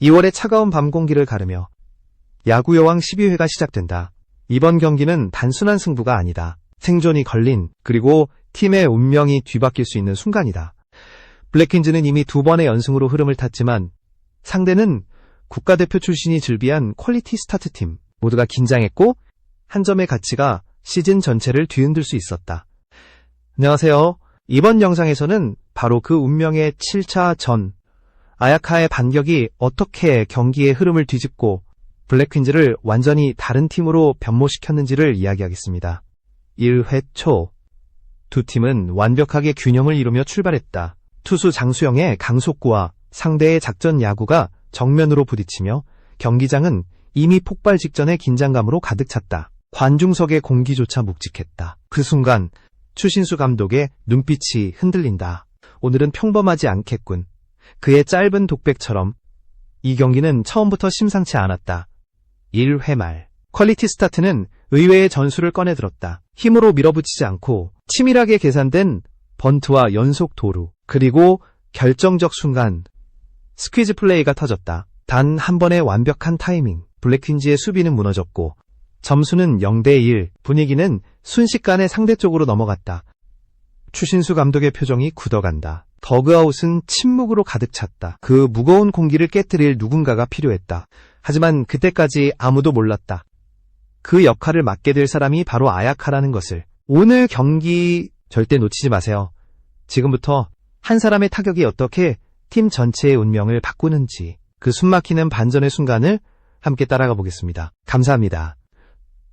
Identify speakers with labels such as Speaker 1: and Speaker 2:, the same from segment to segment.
Speaker 1: 2월의 차가운 밤 공기를 가르며 야구 여왕 12회가 시작된다. 이번 경기는 단순한 승부가 아니다. 생존이 걸린 그리고 팀의 운명이 뒤바뀔 수 있는 순간이다. 블랙퀸즈는 이미 두 번의 연승으로 흐름을 탔지만 상대는 국가대표 출신이 즐비한 퀄리티 스타트 팀. 모두가 긴장했고 한 점의 가치가 시즌 전체를 뒤흔들 수 있었다. 안녕하세요. 이번 영상에서는 바로 그 운명의 7차 전 아야카의 반격이 어떻게 경기의 흐름을 뒤집고 블랙퀸즈를 완전히 다른 팀으로 변모시켰는지를 이야기하겠습니다. 1회 초. 두 팀은 완벽하게 균형을 이루며 출발했다. 투수 장수영의 강속구와 상대의 작전 야구가 정면으로 부딪히며 경기장은 이미 폭발 직전의 긴장감으로 가득 찼다. 관중석의 공기조차 묵직했다. 그 순간 추신수 감독의 눈빛이 흔들린다. 오늘은 평범하지 않겠군. 그의 짧은 독백처럼 이 경기는 처음부터 심상치 않았다. 1회 말. 퀄리티 스타트는 의외의 전술을 꺼내들었다. 힘으로 밀어붙이지 않고 치밀하게 계산된 번트와 연속 도루, 그리고 결정적 순간 스퀴즈 플레이가 터졌다. 단 한 번의 완벽한 타이밍. 블랙퀸즈의 수비는 무너졌고 점수는 0대1, 분위기는 순식간에 상대 쪽으로 넘어갔다. 추신수 감독의 표정이 굳어간다. 더그아웃은 침묵으로 가득 찼다. 그 무거운 공기를 깨뜨릴 누군가가 필요했다. 하지만 그때까지 아무도 몰랐다. 그 역할을 맡게 될 사람이 바로 아야카라는 것을. 오늘 경기 절대 놓치지 마세요. 지금부터 한 사람의 타격이 어떻게 팀 전체의 운명을 바꾸는지 그 숨막히는 반전의 순간을 함께 따라가 보겠습니다. 감사합니다.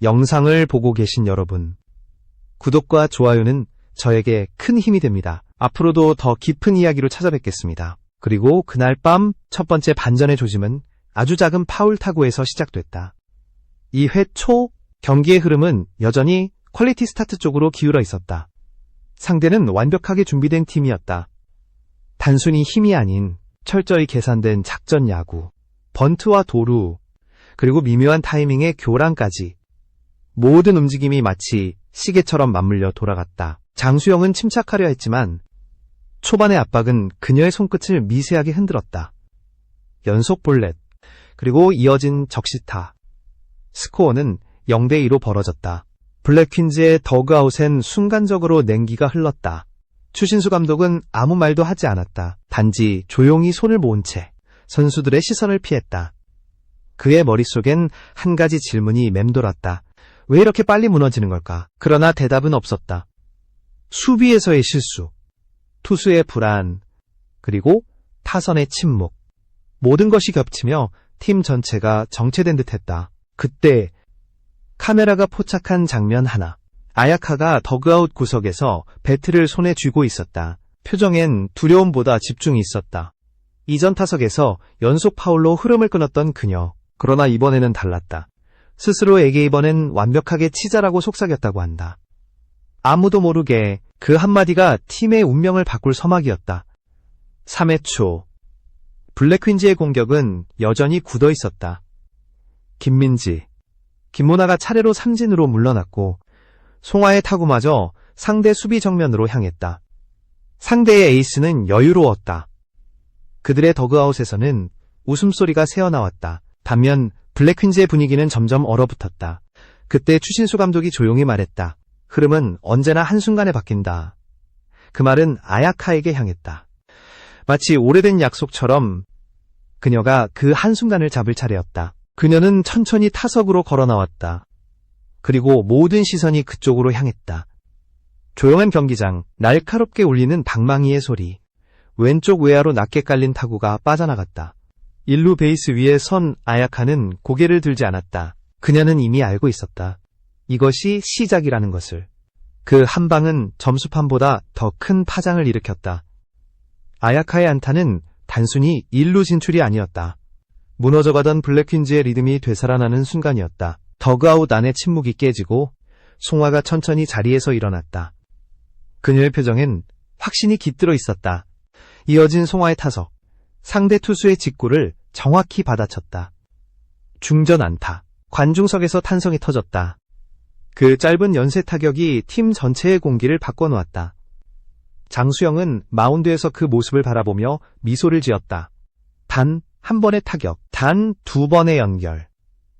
Speaker 1: 영상을 보고 계신 여러분, 구독과 좋아요는 저에게 큰 힘이 됩니다. 앞으로도 더 깊은 이야기로 찾아뵙겠습니다. 그리고 그날 밤 첫 번째 반전의 조짐은 아주 작은 파울 타구에서 시작됐다. 2회 초 경기의 흐름은 여전히 퀄리티 스타트 쪽으로 기울어 있었다. 상대는 완벽하게 준비된 팀이었다. 단순히 힘이 아닌 철저히 계산된 작전 야구, 번트와 도루, 그리고 미묘한 타이밍의 교란까지 모든 움직임이 마치 시계처럼 맞물려 돌아갔다. 장수영은 침착하려 했지만 초반의 압박은 그녀의 손끝을 미세하게 흔들었다. 연속 볼넷, 그리고 이어진 적시타. 스코어는 0대2로 벌어졌다. 블랙퀸즈의 더그아웃엔 순간적으로 냉기가 흘렀다. 추신수 감독은 아무 말도 하지 않았다. 단지 조용히 손을 모은 채 선수들의 시선을 피했다. 그의 머릿속엔 한 가지 질문이 맴돌았다. 왜 이렇게 빨리 무너지는 걸까? 그러나 대답은 없었다. 수비에서의 실수, 투수의 불안, 그리고 타선의 침묵. 모든 것이 겹치며 팀 전체가 정체된 듯 했다. 그때 카메라가 포착한 장면 하나. 아야카가 더그아웃 구석에서 배트를 손에 쥐고 있었다. 표정엔 두려움보다 집중이 있었다. 이전 타석에서 연속 파울로 흐름을 끊었던 그녀. 그러나 이번에는 달랐다. 스스로에게 이번엔 완벽하게 치자라고 속삭였다고 한다. 아무도 모르게 그 한마디가 팀의 운명을 바꿀 서막이었다. 3회 초. 블랙퀸즈의 공격은 여전히 굳어 있었다. 김민지, 김모나가 차례로 삼진으로 물러났고 송화의 타구마저 상대 수비 정면으로 향했다. 상대의 에이스는 여유로웠다. 그들의 더그아웃에서는 웃음소리가 새어나왔다. 반면 블랙퀸즈의 분위기는 점점 얼어붙었다. 그때 추신수 감독이 조용히 말했다. 흐름은 언제나 한순간에 바뀐다. 그 말은 아야카에게 향했다. 마치 오래된 약속처럼 그녀가 그 한순간을 잡을 차례였다. 그녀는 천천히 타석으로 걸어 나왔다. 그리고 모든 시선이 그쪽으로 향했다. 조용한 경기장, 날카롭게 울리는 방망이의 소리, 왼쪽 외야로 낮게 깔린 타구가 빠져나갔다. 일루 베이스 위에 선 아야카는 고개를 들지 않았다. 그녀는 이미 알고 있었다. 이것이 시작이라는 것을. 그 한 방은 점수판보다 더 큰 파장을 일으켰다. 아야카의 안타는 단순히 일루 진출이 아니었다. 무너져가던 블랙퀸즈의 리듬이 되살아나는 순간이었다. 더그아웃 안의 침묵이 깨지고 송화가 천천히 자리에서 일어났다. 그녀의 표정엔 확신이 깃들어 있었다. 이어진 송화의 타석. 상대 투수의 직구를 정확히 받아쳤다. 중전 안타. 관중석에서 탄성이 터졌다. 그 짧은 연쇄 타격이 팀 전체의 공기를 바꿔놓았다. 장수영은 마운드에서 그 모습을 바라보며 미소를 지었다. 단 한 번의 타격, 단 두 번의 연결.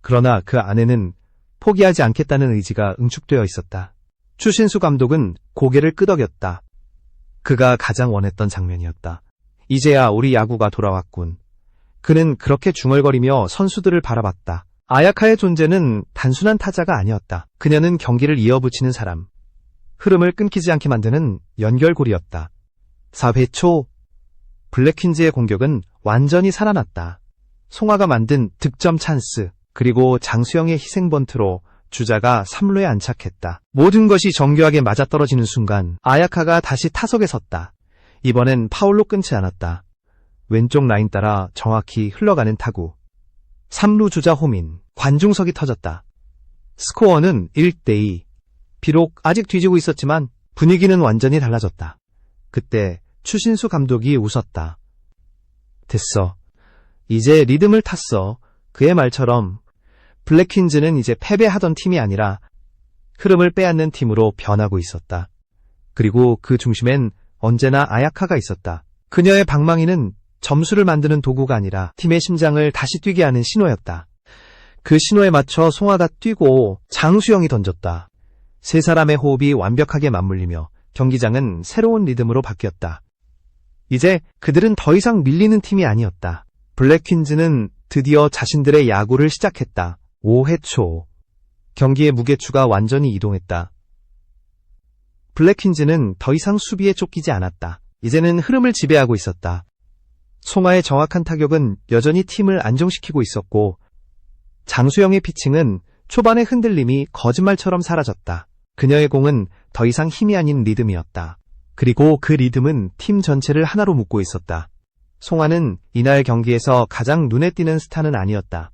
Speaker 1: 그러나 그 안에는 포기하지 않겠다는 의지가 응축되어 있었다. 추신수 감독은 고개를 끄덕였다. 그가 가장 원했던 장면이었다. 이제야 우리 야구가 돌아왔군. 그는 그렇게 중얼거리며 선수들을 바라봤다. 아야카의 존재는 단순한 타자가 아니었다. 그녀는 경기를 이어붙이는 사람. 흐름을 끊기지 않게 만드는 연결고리였다. 4회 초 블랙퀸즈의 공격은 완전히 살아났다. 송아가 만든 득점 찬스, 그리고 장수영의 희생번트로 주자가 3루에 안착했다. 모든 것이 정교하게 맞아떨어지는 순간 아야카가 다시 타석에 섰다. 이번엔 파울로 끊지 않았다. 왼쪽 라인 따라 정확히 흘러가는 타구. 3루 주자 호민, 관중석이 터졌다. 스코어는 1대2. 비록 아직 뒤지고 있었지만 분위기는 완전히 달라졌다. 그때 추신수 감독이 웃었다. 됐어. 이제 리듬을 탔어. 그의 말처럼 블랙퀸즈는 이제 패배하던 팀이 아니라 흐름을 빼앗는 팀으로 변하고 있었다. 그리고 그 중심엔 언제나 아야카가 있었다. 그녀의 방망이는 점수를 만드는 도구가 아니라 팀의 심장을 다시 뛰게 하는 신호였다. 그 신호에 맞춰 송아가 뛰고 장수영이 던졌다. 세 사람의 호흡이 완벽하게 맞물리며 경기장은 새로운 리듬으로 바뀌었다. 이제 그들은 더 이상 밀리는 팀이 아니었다. 블랙퀸즈는 드디어 자신들의 야구를 시작했다. 5회 초. 경기의 무게추가 완전히 이동했다. 블랙퀸즈는 더 이상 수비에 쫓기지 않았다. 이제는 흐름을 지배하고 있었다. 송아의 정확한 타격은 여전히 팀을 안정시키고 있었고, 장수영의 피칭은 초반의 흔들림이 거짓말처럼 사라졌다. 그녀의 공은 더 이상 힘이 아닌 리듬이었다. 그리고 그 리듬은 팀 전체를 하나로 묶고 있었다. 송아는 이날 경기에서 가장 눈에 띄는 스타는 아니었다.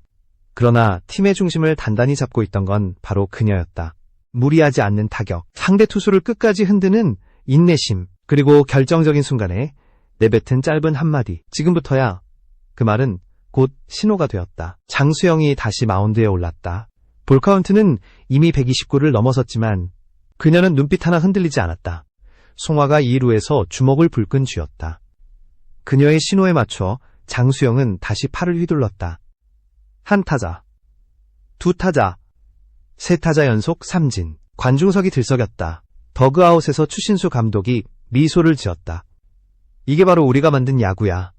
Speaker 1: 그러나 팀의 중심을 단단히 잡고 있던 건 바로 그녀였다. 무리하지 않는 타격, 상대 투수를 끝까지 흔드는 인내심, 그리고 결정적인 순간에 내뱉은 짧은 한마디. 지금부터야. 그 말은 곧 신호가 되었다. 장수영이 다시 마운드에 올랐다. 볼카운트는 이미 129를 넘어섰지만 그녀는 눈빛 하나 흔들리지 않았다. 송화가 2루에서 주먹을 불끈 쥐었다. 그녀의 신호에 맞춰 장수영은 다시 팔을 휘둘렀다. 한 타자, 두 타자, 세 타자 연속 삼진. 관중석이 들썩였다. 더그아웃에서 추신수 감독이 미소를 지었다. 이게 바로 우리가 만든 야구야.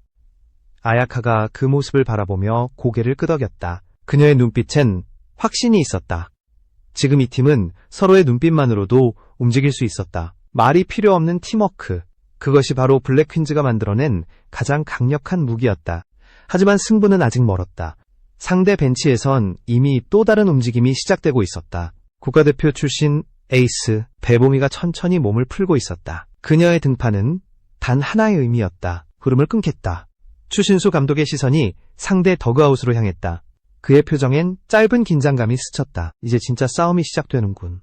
Speaker 1: 아야카가 그 모습을 바라보며 고개를 끄덕였다. 그녀의 눈빛엔 확신이 있었다. 지금 이 팀은 서로의 눈빛만으로도 움직일 수 있었다. 말이 필요 없는 팀워크. 그것이 바로 블랙퀸즈가 만들어낸 가장 강력한 무기였다. 하지만 승부는 아직 멀었다. 상대 벤치에선 이미 또 다른 움직임이 시작되고 있었다. 국가대표 출신 에이스 배보미가 천천히 몸을 풀고 있었다. 그녀의 등판은 단 하나의 의미였다. 흐름을 끊겠다. 추신수 감독의 시선이 상대 더그아웃으로 향했다. 그의 표정엔 짧은 긴장감이 스쳤다. 이제 진짜 싸움이 시작되는군.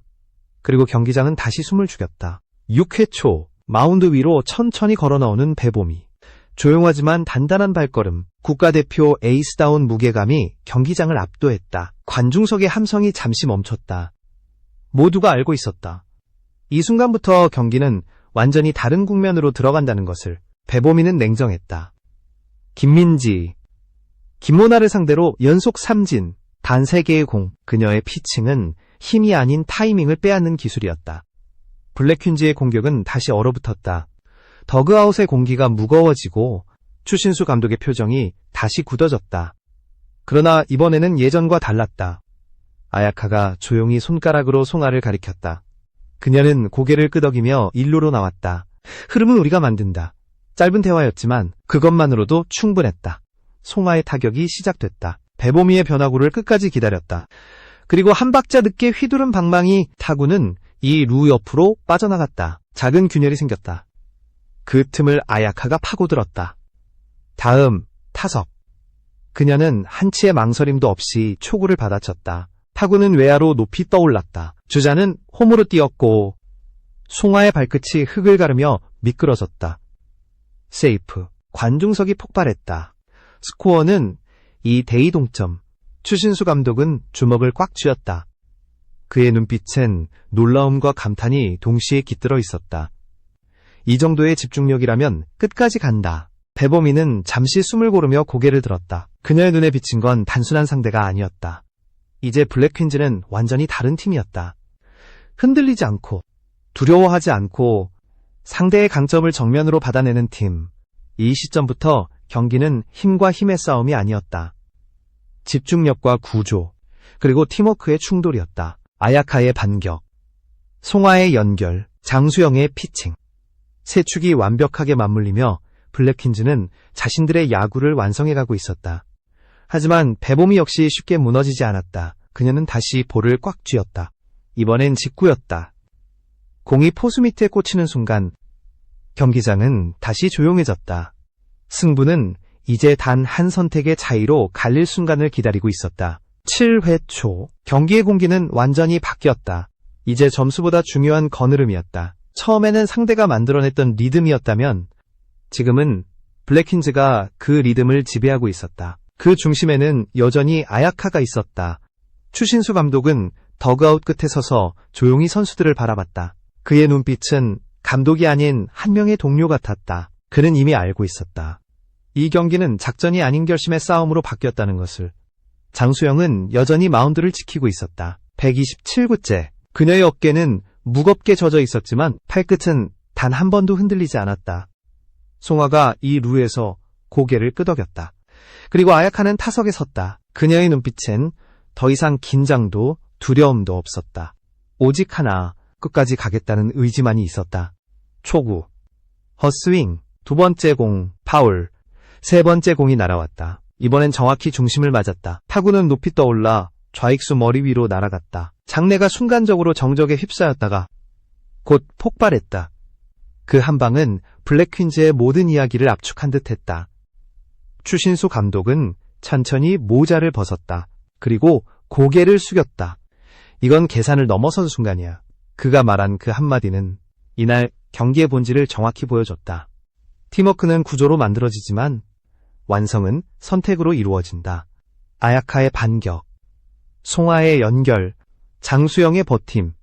Speaker 1: 그리고 경기장은 다시 숨을 죽였다. 6회 초 마운드 위로 천천히 걸어 나오는 배보미. 조용하지만 단단한 발걸음, 국가대표 에이스다운 무게감이 경기장을 압도했다. 관중석의 함성이 잠시 멈췄다. 모두가 알고 있었다. 이 순간부터 경기는 완전히 다른 국면으로 들어간다는 것을 배보미는 냉정했다. 김민지, 김모나를 상대로 연속 삼진, 단 3개의 공, 그녀의 피칭은 힘이 아닌 타이밍을 빼앗는 기술이었다. 블랙퀸즈의 공격은 다시 얼어붙었다. 더그아웃의 공기가 무거워지고 추신수 감독의 표정이 다시 굳어졌다. 그러나 이번에는 예전과 달랐다. 아야카가 조용히 손가락으로 송아를 가리켰다. 그녀는 고개를 끄덕이며 일로로 나왔다. 흐름은 우리가 만든다. 짧은 대화였지만 그것만으로도 충분했다. 송아의 타격이 시작됐다. 배보미의 변화구를 끝까지 기다렸다. 그리고 한 박자 늦게 휘두른 방망이 타구는 이 루 옆으로 빠져나갔다. 작은 균열이 생겼다. 그 틈을 아야카가 파고들었다. 다음 타석. 그녀는 한치의 망설임도 없이 초구를 받아쳤다. 타구는 외야로 높이 떠올랐다. 주자는 홈으로 뛰었고 송아의 발끝이 흙을 가르며 미끄러졌다. 세이프. 관중석이 폭발했다. 스코어는 2대2 동점. 추신수 감독은 주먹을 꽉 쥐었다. 그의 눈빛엔 놀라움과 감탄이 동시에 깃들어 있었다. 이 정도의 집중력이라면 끝까지 간다. 배보미는 잠시 숨을 고르며 고개를 들었다. 그녀의 눈에 비친 건 단순한 상대가 아니었다. 이제 블랙퀸즈는 완전히 다른 팀이었다. 흔들리지 않고, 두려워하지 않고, 상대의 강점을 정면으로 받아내는 팀. 이 시점부터 경기는 힘과 힘의 싸움이 아니었다. 집중력과 구조, 그리고 팀워크의 충돌이었다. 아야카의 반격, 송화의 연결, 장수영의 피칭. 세 축이 완벽하게 맞물리며 블랙퀸즈는 자신들의 야구를 완성해가고 있었다. 하지만 배봄이 역시 쉽게 무너지지 않았다. 그녀는 다시 볼을 꽉 쥐었다. 이번엔 직구였다. 공이 포수 밑에 꽂히는 순간 경기장은 다시 조용해졌다. 승부는 이제 단 한 선택의 차이로 갈릴 순간을 기다리고 있었다. 7회 초 경기의 공기는 완전히 바뀌었다. 이제 점수보다 중요한 거느름이었다. 처음에는 상대가 만들어냈던 리듬이었다면 지금은 블랙퀸즈가 그 리듬을 지배하고 있었다. 그 중심에는 여전히 아야카가 있었다. 추신수 감독은 더그아웃 끝에 서서 조용히 선수들을 바라봤다. 그의 눈빛은 감독이 아닌 한 명의 동료 같았다. 그는 이미 알고 있었다. 이 경기는 작전이 아닌 결심의 싸움으로 바뀌었다는 것을. 장수영은 여전히 마운드를 지키고 있었다. 127구째. 그녀의 어깨는 무겁게 젖어 있었지만 팔끝은 단 한 번도 흔들리지 않았다. 송화가 이 루에서 고개를 끄덕였다. 그리고 아야카는 타석에 섰다. 그녀의 눈빛엔 더 이상 긴장도 두려움도 없었다. 오직 하나 끝까지 가겠다는 의지만이 있었다. 초구, 헛스윙, 두 번째 공, 파울, 세 번째 공이 날아왔다. 이번엔 정확히 중심을 맞았다. 타구는 높이 떠올라 좌익수 머리 위로 날아갔다. 장내가 순간적으로 정적에 휩싸였다가 곧 폭발했다. 그 한 방은 블랙퀸즈의 모든 이야기를 압축한 듯 했다. 추신수 감독은 천천히 모자를 벗었다. 그리고 고개를 숙였다. 이건 계산을 넘어선 순간이야. 그가 말한 그 한마디는 이날 경기의 본질을 정확히 보여줬다. 팀워크는 구조로 만들어지지만 완성은 선택으로 이루어진다. 아야카의 반격, 송하의 연결, 장수영의 버팀.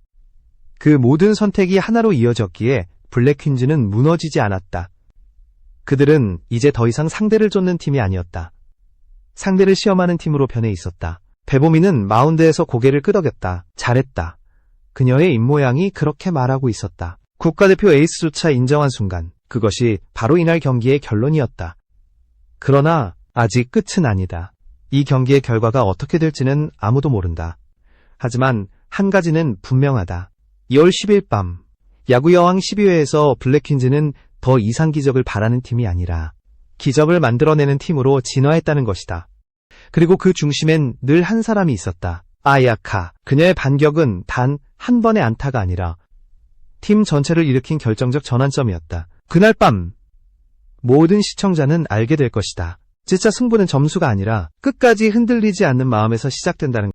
Speaker 1: 그 모든 선택이 하나로 이어졌기에 블랙퀸즈는 무너지지 않았다. 그들은 이제 더 이상 상대를 쫓는 팀이 아니었다. 상대를 시험하는 팀으로 변해 있었다. 배보미는 마운드에서 고개를 끄덕였다. 잘했다. 그녀의 입모양이 그렇게 말하고 있었다. 국가대표 에이스조차 인정한 순간, 그것이 바로 이날 경기의 결론이었다. 그러나 아직 끝은 아니다. 이 경기의 결과가 어떻게 될지는 아무도 모른다. 하지만 한 가지는 분명하다. 2월 10일 밤, 야구 여왕 12회에서 블랙퀸즈는 더 이상 기적을 바라는 팀이 아니라 기적을 만들어내는 팀으로 진화했다는 것이다. 그리고 그 중심엔 늘 한 사람이 있었다. 아야카. 그녀의 반격은 단 한 번의 안타가 아니라 팀 전체를 일으킨 결정적 전환점이었다. 그날 밤 모든 시청자는 알게 될 것이다. 진짜 승부는 점수가 아니라 끝까지 흔들리지 않는 마음에서 시작된다는